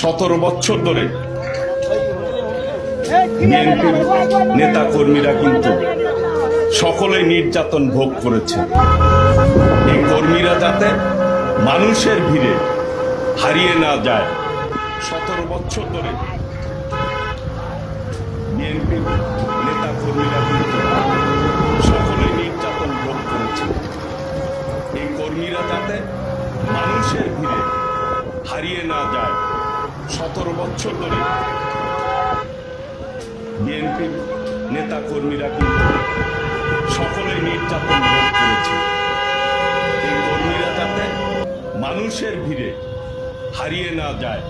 সতেরো বছর ধরে বিএনপির নেতা কর্মীরা কিন্তু সকলে নির্যাতন ভোগ করেছে। এই কর্মীরা যাতে মানুষের ভিড়ে হারিয়ে না যায়। সতেরো বছর ধরে নেতা কর্মীরা কিন্তু সতেরো বছর ধরে বিএনপির নেতা কর্মীরা কিন্তু সকলে নির্যাতন করেছে। এই কর্মীরা যাতে মানুষের ভিড়ে হারিয়ে না যায়।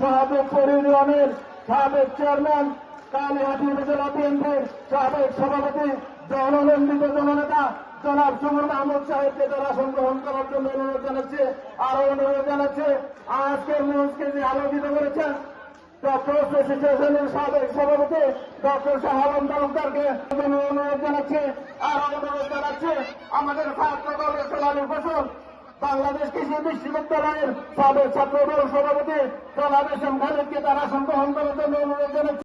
সাবেক পরিবহনের সাবেক চেয়ারম্যান কালীহাটি উপজেলা বিএনপির সাবেক সভাপতি জননন্দিত জননেতা জনাব সুমন মাহমুদ সাহেবকে তারা আসন গ্রহণ করার জন্য অনুরোধ জানাচ্ছে আরও অনুরোধ জানাচ্ছে, আজকের নিউজকে যে আলোকিত করেছেন বাংলাদেশ কৃষি বিশ্ববিদ্যালয়ের সাবেক ছাত্র দল সভাপতি তারা আসন গ্রহণ করার জন্য অনুরোধ জানাচ্ছে